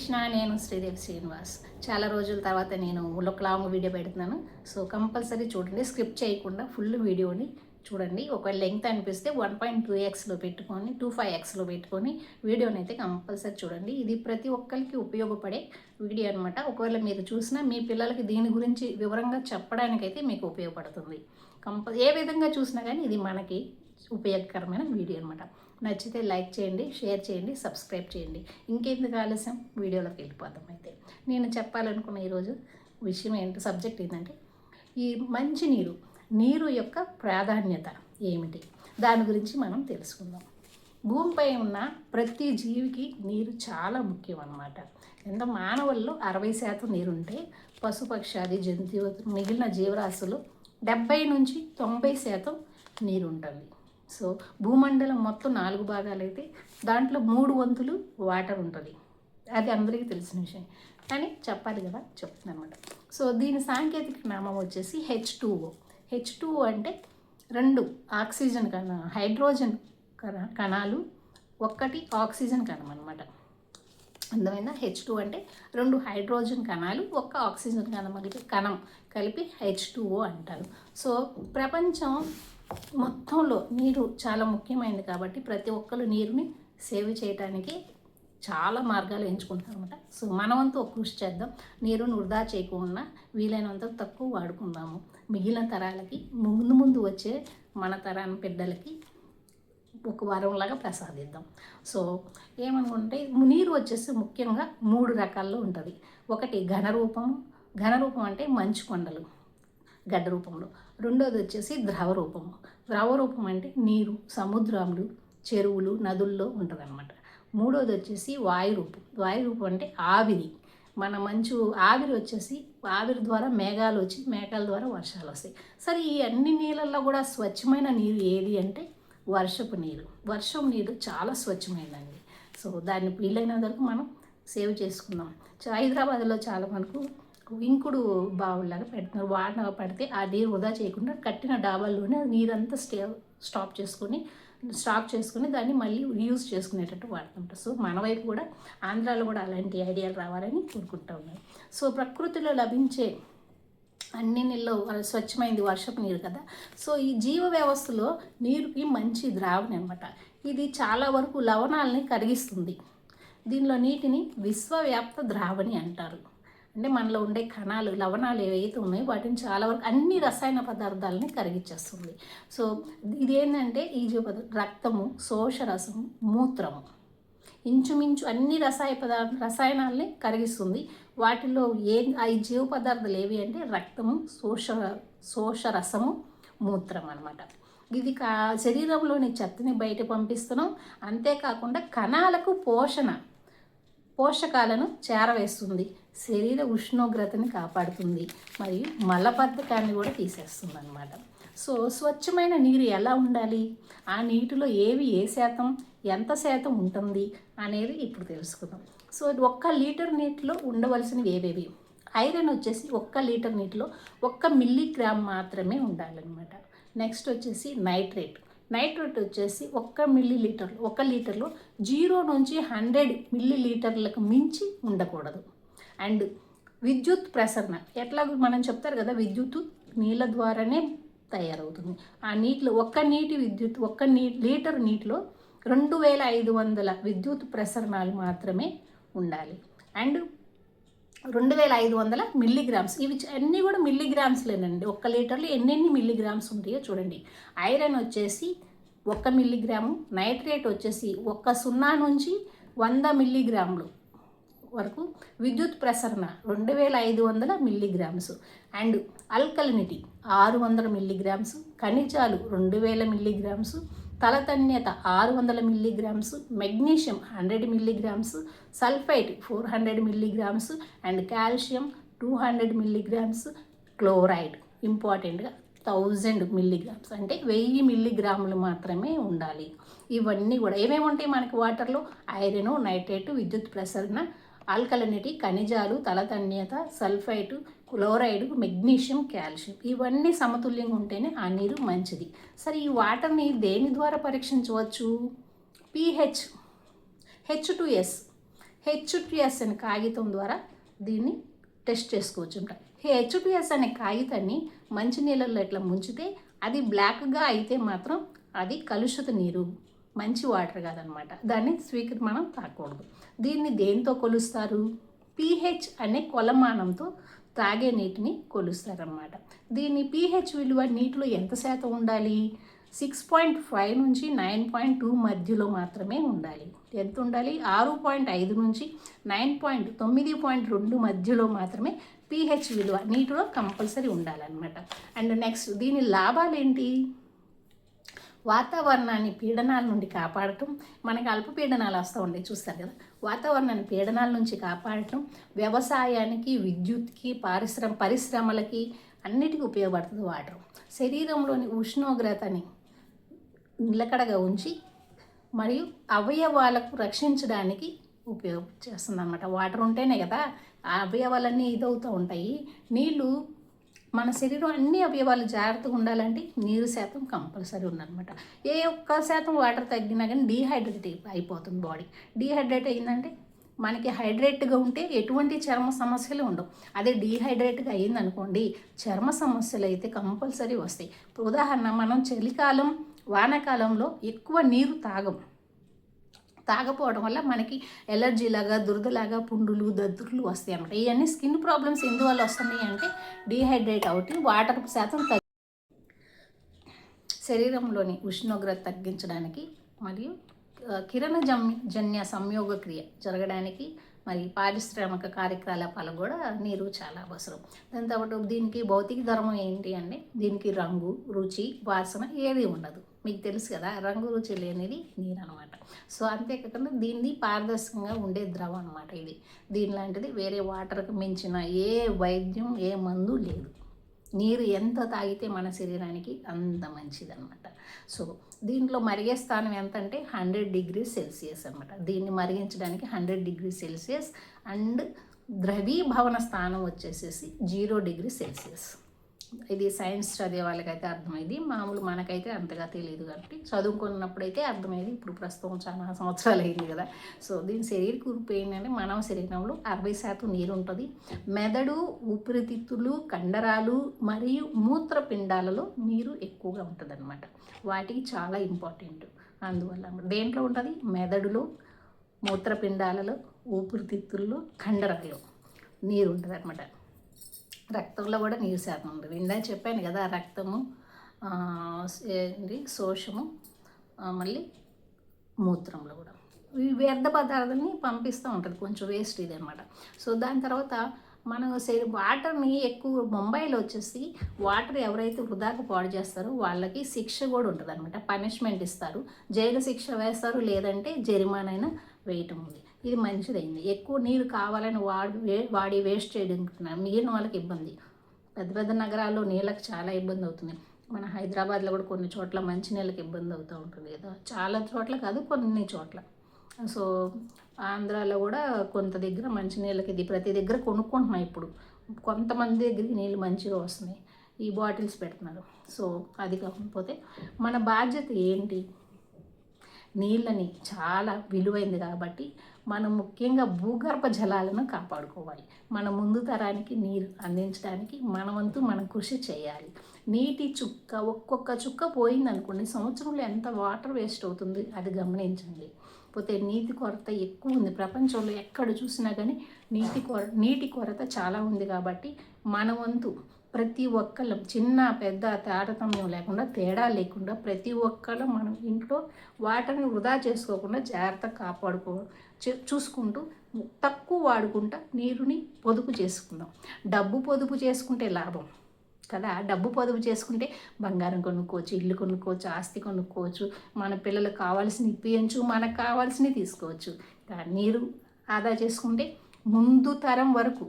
కృష్ణ నేను శ్రీదేవి శ్రీనివాస్. చాలా రోజుల తర్వాత నేను ఒక లాంగ్ వీడియో పెడుతున్నాను. సో కంపల్సరీ చూడండి. స్క్రిప్ట్ చేయకుండా ఫుల్ వీడియోని చూడండి. ఒకవేళ లెంగ్త్ అనిపిస్తే వన్ పాయింట్ టూ ఎక్స్లో పెట్టుకొని టూ ఫైవ్ ఎక్స్లో పెట్టుకొని వీడియోని అయితే కంపల్సరీ చూడండి. ఇది ప్రతి ఒక్కరికి ఉపయోగపడే వీడియో అనమాట ఒకవేళ మీరు చూసినా మీ పిల్లలకి దీని గురించి వివరంగా చెప్పడానికైతే మీకు ఉపయోగపడుతుంది. కంపల్ ఏ విధంగా చూసినా కానీ ఇది మనకి ఉపయోగకరమైన వీడియో అనమాట నచ్చితే లైక్ చేయండి షేర్ చేయండి సబ్స్క్రైబ్ చేయండి. ఇంకెందుకు ఆలస్యం? వీడియోలోకి వెళ్ళిపోతాం అయితే. నేను చెప్పాలనుకున్న ఈరోజు విషయం ఏంటి సబ్జెక్ట్ ఏంటంటే ఈ మంచి నీరు నీరు యొక్క ప్రాధాన్యత ఏమిటి? దాని గురించి మనం తెలుసుకుందాం. భూమిపై ఉన్న ప్రతి జీవికి నీరు చాలా ముఖ్యం అన్నమాట. ఎంత మానవుల్లో అరవై శాతం నీరుంటే పశుపక్షాది జంతువు మిగిలిన జీవరాశులు డెబ్బై నుంచి తొంభై శాతం నీరు ఉంటుంది సో భూమండలం మొత్తం నాలుగు భాగాలు అయితే దాంట్లో మూడు వంతులు వాటర్ ఉంటుంది. అది అందరికీ తెలిసిన విషయం. కానీ చెప్పాలి కదా చెప్తుంది అనమాట సో దీని సాంకేతిక నామం వచ్చేసి హెచ్ టూఓ హెచ్ టూఓ అంటే రెండు ఆక్సిజన్ కణ హైడ్రోజన్ కణ కణాలు ఒక్కటి ఆక్సిజన్ కణం అనమాట అందమైందా హెచ్ టూ అంటే రెండు హైడ్రోజన్ కణాలు ఒక్క ఆక్సిజన్ కణం కలిపి కణం కలిపి హెచ్ టూఓ అంటారు. సో ప్రపంచం మొత్తంలో నీరు చాలా ముఖ్యమైనది కాబట్టి ప్రతి ఒక్కరు నీరుని సేవ్ చేయడానికి చాలా మార్గాలు ఎంచుకుంటారు అనమాట సో మనమంతా కృషి చేద్దాం. నీరుని వృధా చేయకుండా వీలైనంత తక్కువ వాడుకుందాము. మిగిలిన తరాలకి ముందు ముందు వచ్చే మన తరాన్ని బిడ్డలకి ఒక వరంలాగా ప్రసాదిద్దాం. సో ఏమనుకుంటే నీరు వచ్చేసి ముఖ్యంగా మూడు రకాల్లో ఉంటుంది. ఒకటి ఘన ఘనరూపం ఘన రూపం అంటే మంచు కొండలు. గడ్డ రూపంలో. రెండోది వచ్చేసి ద్రవ రూపము. ద్రవ రూపం అంటే నీరు సముద్రములు చెరువులు నదుల్లో ఉంటుంది అనమాట మూడోది వచ్చేసి వాయు రూపం. వాయు రూపం అంటే ఆవిరి. మన మంచు ఆవిరి వచ్చేసి ఆవిరి ద్వారా మేఘాలు వచ్చి మేఘాల ద్వారా వర్షాలు వస్తాయి. సరే ఈ అన్ని నీళ్ళల్లో కూడా స్వచ్ఛమైన నీరు ఏది అంటే వర్షపు నీరు. వర్షం నీరు చాలా స్వచ్ఛమైనదండి. సో దాన్ని వీలైనంత వరకు మనం సేవ్ చేసుకుందాం. హైదరాబాద్లో చాలా మనకు ఇంకుడు బావుల్లాగా పెడుతున్నారు. వాన పడితే ఆ నీరు వృధా చేయకుండా కట్టిన డాబాల్లోనే నీరంతా స్టే స్టాప్ చేసుకొని స్టాక్ చేసుకుని దాన్ని మళ్ళీ యూజ్ చేసుకునేటట్టు వాడుతుంటారు. సో మన వైపు కూడా ఆంధ్రాలో కూడా అలాంటి ఐడియాలు రావాలని కోరుకుంటా ఉన్నాను. సో ప్రకృతిలో లభించే అన్ని నీళ్ళు స్వచ్ఛమైంది వర్షపు నీరు కదా. సో ఈ జీవ వ్యవస్థలో నీరుకి మంచి ద్రావణి అనమాట ఇది చాలా వరకు లవణాలని కరిగిస్తుంది. దీనిలో నీటిని విశ్వవ్యాప్త ద్రావణి అంటారు. అంటే మనలో ఉండే కణాలు లవణాలు ఏవైతే ఉన్నాయో వాటిని చాలా వరకు అన్ని రసాయన పదార్థాలని కరిగించేస్తుంది. సో ఇది ఏంటంటే ఈ జీవ రక్తము శోషరసము మూత్రము. ఇంచుమించు అన్ని రసాయ పదార్థ రసాయనాలని కరిగిస్తుంది. వాటిలో ఏ ఈ జీవ పదార్థాలు ఏవి అంటే రక్తము శోష శోషరసము మూత్రం అన్నమాట. ఇది కా శరీరంలోని చెత్తని బయట పంపిస్తున్నాం. అంతేకాకుండా కణాలకు పోషణ పోషకాలను చేరవేస్తుంది. శరీర ఉష్ణోగ్రతని కాపాడుతుంది. మరియు మలబద్ధకాన్ని కూడా తీసేస్తుంది అనమాట సో స్వచ్ఛమైన నీరు ఎలా ఉండాలి? ఆ నీటిలో ఏవి ఏ శాతం ఎంత శాతం ఉంటుంది అనేది ఇప్పుడు తెలుసుకుందాం. సో ఒక్క లీటర్ నీటిలో ఉండవలసినవి ఏవేవి? ఐరన్ వచ్చేసి ఒక్క లీటర్ నీటిలో ఒక్క మిల్లీగ్రామ్ మాత్రమే ఉండాలన్నమాట. నెక్స్ట్ వచ్చేసి నైట్రేట్. నైట్రేట్ వచ్చేసి ఒక్క మిల్లీ లీటర్ ఒక లీటర్లో జీరో నుంచి హండ్రెడ్ మిల్లీ లీటర్లకు మించి ఉండకూడదు. అండ్ విద్యుత్ ప్రసరణ. ఎట్లా మనం చెప్తారు కదా విద్యుత్ నీళ్ళ ద్వారానే తయారవుతుంది. ఆ నీటిలో ఒక్క నీటి విద్యుత్ ఒక్క నీ లీటర్ నీటిలో రెండు వేల ఐదు వందల విద్యుత్ ప్రసరణాలు మాత్రమే ఉండాలి. అండ్ రెండు వేల ఐదు వందల మిల్లీగ్రామ్స్. ఇవి అన్నీ కూడా మిల్లీగ్రామ్స్లేనండి. ఒక్క లీటర్లో ఎన్నెన్ని మిల్లీగ్రామ్స్ ఉంటాయో చూడండి. ఐరన్ వచ్చేసి ఒక్క మిల్లీగ్రాము నైట్రేట్ వచ్చేసి ఒక్క సున్నా నుంచి వంద మిల్లీగ్రాములు. వరకు విద్యుత్ ప్రసరణ రెండు వేల ఐదు వందల మిల్లీగ్రామ్స్. అండ్ అల్కలినిటీ ఆరు వందల మిల్లీగ్రామ్స్ ఖనిజాలు రెండు వేల మిల్లీగ్రామ్స్ తలతన్యత ఆరు వందల milligrams magnesium hundred milligrams sulphite four hundred milligrams and calcium two hundred milligrams chloride ఇంపార్టెంట్గా థౌజండ్ మిల్లీగ్రామ్స్. అంటే వెయ్యి మిల్లీగ్రాములు మాత్రమే ఉండాలి. ఇవన్నీ కూడా ఏమేమి ఉంటాయి మనకి వాటర్లో? ఐరన్ నైట్రేట్ విద్యుత్ ప్రసరణ ఆల్కలనిటీ ఖనిజాలు తలతన్యత సల్ఫైటు క్లోరైడ్ మెగ్నీషియం కాల్షియం ఇవన్నీ సమతుల్యంగా ఉంటేనే ఆ నీరు మంచిది. సరే ఈ వాటర్ని దేని ద్వారా పరీక్షించవచ్చు? PH H two S HTS అనే కాగితం ద్వారా దీన్ని టెస్ట్ చేసుకోవచ్చు అంట. ఎస్ అనే కాగితాన్ని మంచి నీళ్ళల్లో ఇట్లా ముంచితే అది బ్లాక్గా అయితే మాత్రం అది కలుషిత నీరు. మంచి వాటర్ కాదనమాట. దాన్ని స్వీకరి మనం తాగకూడదు దీన్ని దేంతో కొలుస్తారు? పీహెచ్ అనే కొలమానంతో తాగే నీటిని కొలుస్తారనమాట. దీని పీహెచ్ విలువ నీటిలో ఎంత శాతం ఉండాలి? సిక్స్ పాయింట్ ఫైవ్ నుంచి నైన్ పాయింట్ టూ మధ్యలో మాత్రమే ఉండాలి. ఎంత ఉండాలి? ఆరు పాయింట్ ఐదు నుంచి నైన్ పాయింట్ తొమ్మిది పాయింట్ రెండు మధ్యలో మాత్రమే పీహెచ్ విలువ నీటిలో కంపల్సరీ ఉండాలన్నమాట. అండ్ నెక్స్ట్ దీని లాభాలు ఏంటి వాతావరణాన్ని పీడనాల నుండి కాపాడటం మనకి అల్పపీడనాలు వస్తూ ఉంటాయి చూస్తారు కదా. వాతావరణాన్ని పీడనాల నుంచి కాపాడటం వ్యవసాయానికి విద్యుత్కి పారిశ్రమ పరిశ్రమలకి అన్నిటికీ ఉపయోగపడుతుంది వాటర్. శరీరంలోని ఉష్ణోగ్రతని నిలకడగా ఉంచి మరియు అవయవాలకు రక్షించడానికి ఉపయోగ చేస్తుంది అనమాట వాటర్ ఉంటేనే కదా ఆ అవయవాలన్నీ ఇదవుతూ ఉంటాయి. నీళ్ళు మన శరీరం అన్ని అవయవాలు జాగ్రత్తగా ఉండాలంటే నీరు శాతం కంపల్సరీ ఉందన్నమాట. ఏ ఒక్క శాతం వాటర్ తగ్గినా కానీ డీహైడ్రేట్ అయిపోతుంది బాడీ. డీహైడ్రేట్ అయిందంటే మనకి హైడ్రేట్గా ఉంటే ఎటువంటి చర్మ సమస్యలు ఉండవు. అదే డీహైడ్రేట్గా అయిందనుకోండి చర్మ సమస్యలు అయితే కంపల్సరీ వస్తాయి. ఉదాహరణ మనం చలికాలం వానాకాలంలో ఎక్కువ నీరు తాగం. తాగపోవడం వల్ల మనకి ఎలర్జీ లాగా దురదలాగా పుండులు దద్దుర్లు వస్తాయి అన్నమాట ఇవన్నీ స్కిన్ ప్రాబ్లమ్స్ ఎందువల్ల వస్తున్నాయి అంటే డీహైడ్రేట్ అవుట్ వాటర్ శాతం తగ్గి శరీరంలోని ఉష్ణోగ్రత తగ్గించడానికి మరియు కిరణ జన్య సంయోగ క్రియ జరగడానికి మరి పారిశ్రామిక కార్యకలాపాలకు కూడా నీరు చాలా అవసరం. దాంతో దీనికి భౌతిక ధర్మం ఏంటి అంటే దీనికి రంగు రుచి వాసన ఏది ఉండదు. మీకు తెలుసు కదా రంగు రుచి లేనిది నీరు అనమాట సో అంతేకాకుండా దీన్ని పారదర్శకంగా ఉండే ద్రవం అనమాట ఇది. దీని లాంటిది వేరే వాటర్కి మించిన ఏ వైద్యం ఏ మందు లేదు. నీరు ఎంత తాగితే మన శరీరానికి అంత మంచిది అనమాట సో దీంట్లో మరిగే స్థానం ఎంత అంటే హండ్రెడ్ డిగ్రీ సెల్సియస్ అనమాట దీన్ని మరిగించడానికి హండ్రెడ్ డిగ్రీ సెల్సియస్ అండ్ ద్రవీభవన స్థానం వచ్చేసేసి జీరో డిగ్రీ సెల్సియస్. ఇది సైన్స్ చదివే వాళ్ళకైతే అర్థమైంది. మామూలు మనకైతే అంతగా తెలియదు కాబట్టి చదువుకున్నప్పుడైతే అర్థమైంది. ఇప్పుడు ప్రస్తుతం చాలా సంవత్సరాలు అయింది కదా. సో దీని శరీర కూర్పు ఏంటంటే మానవ శరీరంలో అరవై శాతం నీరు ఉంటుంది. మెదడు ఊపిరితిత్తులు కండరాలు మరియు మూత్రపిండాలలో నీరు ఎక్కువగా ఉంటుంది అనమాట వాటికి చాలా ఇంపార్టెంట్. అందువల్ల దేంట్లో ఉంటుంది? మెదడులో మూత్రపిండాలలో ఊపిరితిత్తుల్లో కండరాలు నీరు ఉంటుంది అనమాట రక్తంలో కూడా నీరు శాతం ఉంటుంది ఇందాక చెప్పాను కదా రక్తము ఏంటి శోషము మళ్ళీ మూత్రంలో కూడా. ఈ వ్యర్థ పదార్థాలని పంపిస్తూ ఉంటుంది కొంచెం వేస్ట్ ఇది అనమాట సో దాని తర్వాత మనం శరీ వాటర్ని ఎక్కువ ముంబైలో వచ్చేసి వాటర్ ఎవరైతే వృధాకు పాడు చేస్తారో వాళ్ళకి శిక్ష కూడా ఉంటుంది అనమాట పనిష్మెంట్ ఇస్తారు. జైలు శిక్ష వేస్తారు లేదంటే జరిమానైనా వేయటం ఉంది. ఇది మంచిదైంది. ఎక్కువ నీరు కావాలని వాడి వే- వాడి వేస్ట్ చేయడం మిగిలిన వాళ్ళకి ఇబ్బంది. పెద్ద పెద్ద నగరాల్లో నీళ్ళకి చాలా ఇబ్బంది అవుతుంది. మన హైదరాబాద్లో కూడా కొన్ని చోట్ల మంచి నీళ్ళకి ఇబ్బంది అవుతూ ఉంటుంది కదా. చాలా చోట్ల కాదు కొన్ని చోట్ల. సో ఆంధ్రాలో కూడా కొంత దగ్గర మంచి నీళ్ళకి ఇది ప్రతి దగ్గర కొనుక్కుంటున్నాం ఇప్పుడు. కొంతమంది దగ్గరికి నీళ్ళు మంచిగా వస్తున్నాయి. ఈ బాటిల్స్ పెడుతున్నారు. సో అది కాకపోతే మన బాధ్యత ఏంటి? నీళ్ళని చాలా విలువైంది కాబట్టి మనం ముఖ్యంగా భూగర్భ జలాలను కాపాడుకోవాలి. మన ముందు తరానికి నీరు అందించడానికి మనవంతు మనం కృషి చేయాలి. నీటి చుక్క ఒక్కొక్క చుక్క పోయిందనుకోండి సంవత్సరంలో ఎంత వాటర్ వేస్ట్ అవుతుంది అది గమనించండి. పోతే నీటి కొరత ఎక్కువ ఉంది. ప్రపంచంలో ఎక్కడ చూసినా కానీ నీటి కొర నీటి కొరత చాలా ఉంది కాబట్టి మన వంతు ప్రతి ఒక్కళ్ళం. చిన్న పెద్ద తారతమ్యం లేకుండా తేడా లేకుండా ప్రతి ఒక్కళ్ళం మనం ఇంట్లో వాటర్ని వృధా చేసుకోకుండా జాగ్రత్తగా కాపాడుకో చూసుకుంటూ తక్కువ వాడుకుంటా నీరుని పొదుపు చేసుకుందాం. డబ్బు పొదుపు చేసుకుంటే లాభం కదా. డబ్బు పొదుపు చేసుకుంటే బంగారం కొనుక్కోవచ్చు ఇల్లు కొనుక్కోవచ్చు ఆస్తి కొనుక్కోవచ్చు మన పిల్లలకు కావాల్సిన ఇప్పించు మనకు కావాల్సినవి తీసుకోవచ్చు. కానీ నీరు ఆదా చేసుకుంటే ముందు తరం వరకు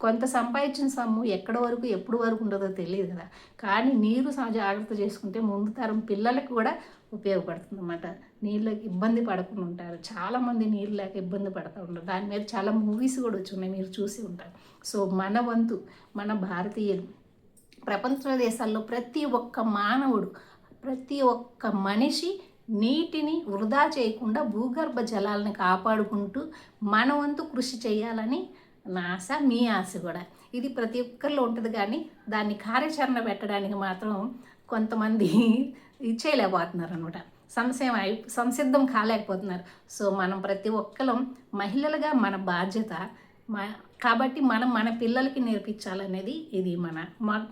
కొంత సంపాదించిన సొమ్ము ఎక్కడ వరకు ఎప్పుడు వరకు ఉండదో తెలియదు కదా. కానీ నీరు జాగ్రత్త చేసుకుంటే ముందు తరం పిల్లలకు కూడా ఉపయోగపడుతుంది అన్నమాట నీళ్ళకి ఇబ్బంది పడకుండా ఉంటారు. చాలామంది నీళ్ళు లేక ఇబ్బంది పడుతూ ఉంటారు. దాని మీద చాలా మూవీస్ కూడా వచ్చి ఉన్నాయి మీరు చూసి ఉంటారు. సో మన వంతు మన భారతీయులు ప్రపంచ దేశాల్లో ప్రతి ఒక్క మానవుడు ప్రతి ఒక్క మనిషి నీటిని వృధా చేయకుండా భూగర్భ జలాలను కాపాడుకుంటూ మన వంతు కృషి చేయాలని నా ఆశ మీ ఆశ కూడా. ఇది ప్రతి ఒక్కరిలో ఉంటుంది కానీ దాన్ని కార్యాచరణ పెట్టడానికి మాత్రం కొంతమంది ఇచ్చేయలేకపోతున్నారు అనమాట సంశయం అయి సంసిద్ధం కాలేకపోతున్నారు. సో మనం ప్రతి ఒక్కరం మహిళలుగా మన బాధ్యత మా కాబట్టి మనం మన పిల్లలకి నేర్పించాలనేది ఇది మన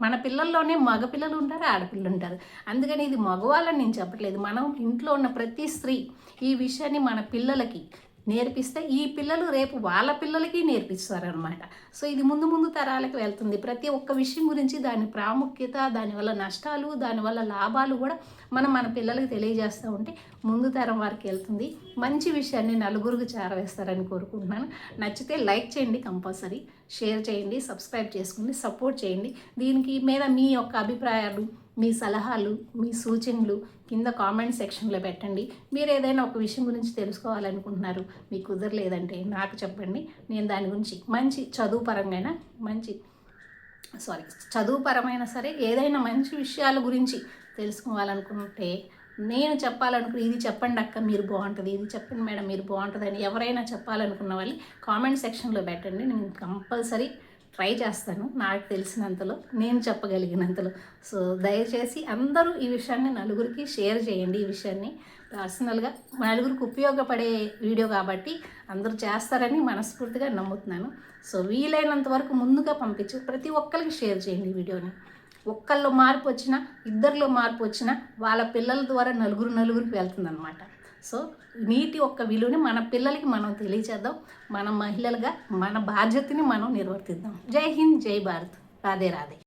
మన పిల్లల్లోనే మగ పిల్లలు ఉంటారు ఆడపిల్లలు ఉంటారు. అందుకని ఇది మగవాళ్ళని నేను చెప్పట్లేదు. మనం ఇంట్లో ఉన్న ప్రతి స్త్రీ ఈ విషయాన్ని మన పిల్లలకి నేర్పిస్తే ఈ పిల్లలు రేపు వాళ్ళ పిల్లలకి నేర్పిస్తారనమాట సో ఇది ముందు ముందు తరాలకు వెళ్తుంది. ప్రతి ఒక్క విషయం గురించి దాని ప్రాముఖ్యత దానివల్ల నష్టాలు దానివల్ల లాభాలు కూడా మనం మన పిల్లలకి తెలియజేస్తూ ఉంటే ముందు తరం వారికి వెళ్తుంది. మంచి విషయాన్ని నలుగురికి చేరవేస్తారని కోరుకుంటున్నాను. నచ్చితే లైక్ చేయండి కంపల్సరీ. షేర్ చేయండి సబ్స్క్రైబ్ చేసుకుని సపోర్ట్ చేయండి. దీనికి మీద మీ యొక్క అభిప్రాయాలు మీ సలహాలు మీ సూచనలు కింద కామెంట్ సెక్షన్లో పెట్టండి. మీరు ఏదైనా ఒక విషయం గురించి తెలుసుకోవాలనుకుంటున్నారు మీకు కుదరలేదంటే నాకు చెప్పండి. నేను దాని గురించి మంచి చదువు పరంగా మంచి సారీ చదువుపరమైన సరే ఏదైనా మంచి విషయాల గురించి తెలుసుకోవాలనుకుంటే నేను చెప్పాలనుకున్న ఇది చెప్పండి అక్క మీరు బాగుంటుంది ఇది చెప్పండి మేడం మీరు బాగుంటుంది అని ఎవరైనా చెప్పాలనుకున్న వాళ్ళు కామెంట్ సెక్షన్లో పెట్టండి. నేను కంపల్సరీ ట్రై చేస్తాను. నాకు తెలిసినంతలో నేను చెప్పగలిగినంతలో. సో దయచేసి అందరూ ఈ విషయాన్ని నలుగురికి షేర్ చేయండి. ఈ విషయాన్ని పర్సనల్గా నలుగురికి ఉపయోగపడే వీడియో కాబట్టి అందరూ చేస్తారని మనస్ఫూర్తిగా నమ్ముతున్నాను. సో వీలైనంత వరకు ముందుగా పంపించి ప్రతి ఒక్కరికి షేర్ చేయండి ఈ వీడియోని. ఒక్కళ్ళు మార్పు వచ్చినా ఇద్దరిలో మార్పు వచ్చినా వాళ్ళ పిల్లల ద్వారా నలుగురు నలుగురికి వెళ్తుందన్నమాట. సో నీటి ఒక్క విలువని మన పిల్లలకి మనం తెలియచేద్దాం. మన మహిళలుగా మన బాధ్యతని మనం నిర్వర్తిద్దాం. జై హింద్ జై భారత్. రాధే రాధే.